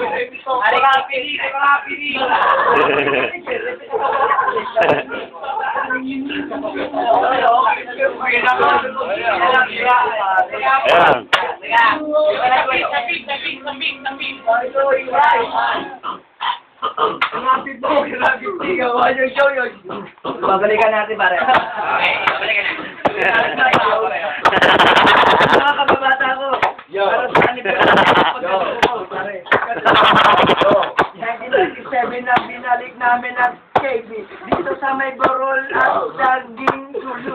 Ari ka, pili, ka, pili. Ayan. Babalikan natin pare. Okay, babalikan natin. Mga kababata ko. Kanila. Pare. 1997 na binalik namin ang KB dito sa may Borol at Daging Sulu.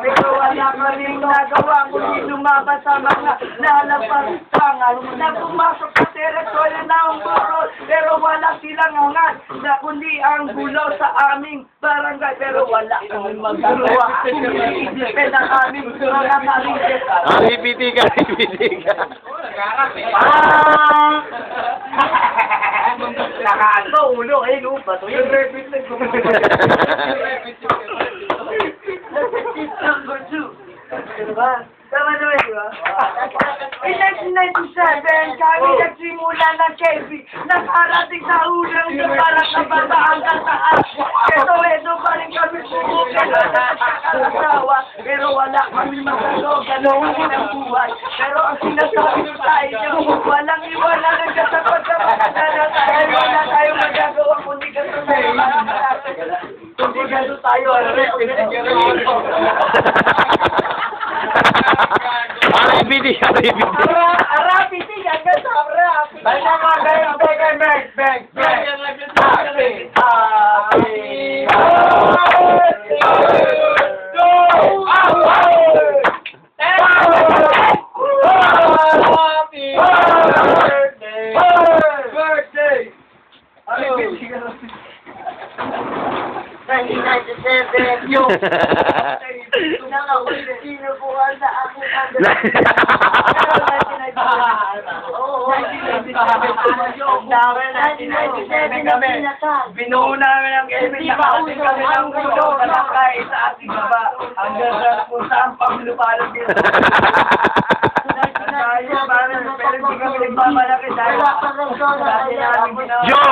Pero wala pa rin nagawa kundi lumaban sa mga lalapastangan na pumasok sa teritoryo ng Borol. Pero wala silang angat na kundi ang gulo sa aming barangay. Pero wala kami magagawa. Kumilipid ang aming mga sarili. Ah, repeat ka, repeat ka. Ah! Ulo, eh, lupa. To yung Number two. Diba? Tama naman, di ba? In 1997, kami nagsimula ng KB. Nakarating sa ulang sa parang kabataan ka taas. Ito, ito pa rin kami sumukan na nakakalasawa. Pero wala kami magalo, ganoon ang buhay. Pero ang sinasabi ko sa inyo, walang iwanan ang kasapat sa mga Arapiti, arapiti. Arapiti, yan ka sabra. Balik na mga kayo, balik kayo, balik, balik, balik. Happy, happy, happy. Happy birthday! Happy birthday! Happy birthday! 1997, yo! Sino po ang sa aking Binuo namin ang Kevin, nakaating kami ng gulo, nakakain sa ating baba, sa dito. Hindi kami nagmamalaki dahil dati namin ginawa. Yo!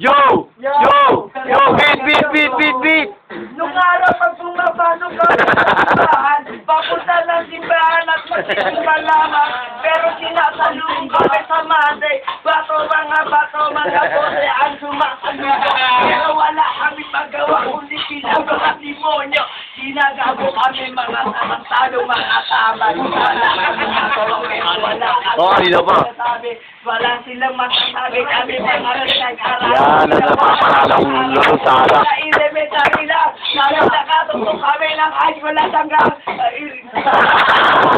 Yo! Yo! Yo! Beat, beat, beat, beat! Nung araw pag bumabano ka sa simbahan, papunta ng simbahan at magsisimba lamang, pero sinasalubong kami sa mate, bato mga bato mga bote ang sumasalubong. Sinagago kami mga samantalo mga tama. Wala kami magawa pero wala kanina pa. masasabi. Wala silang masasabi kami mga pinag-aralan. Yan, nanapapalang narusala. Sa elementary lang, nalala ka, kami ng school lang hanggang...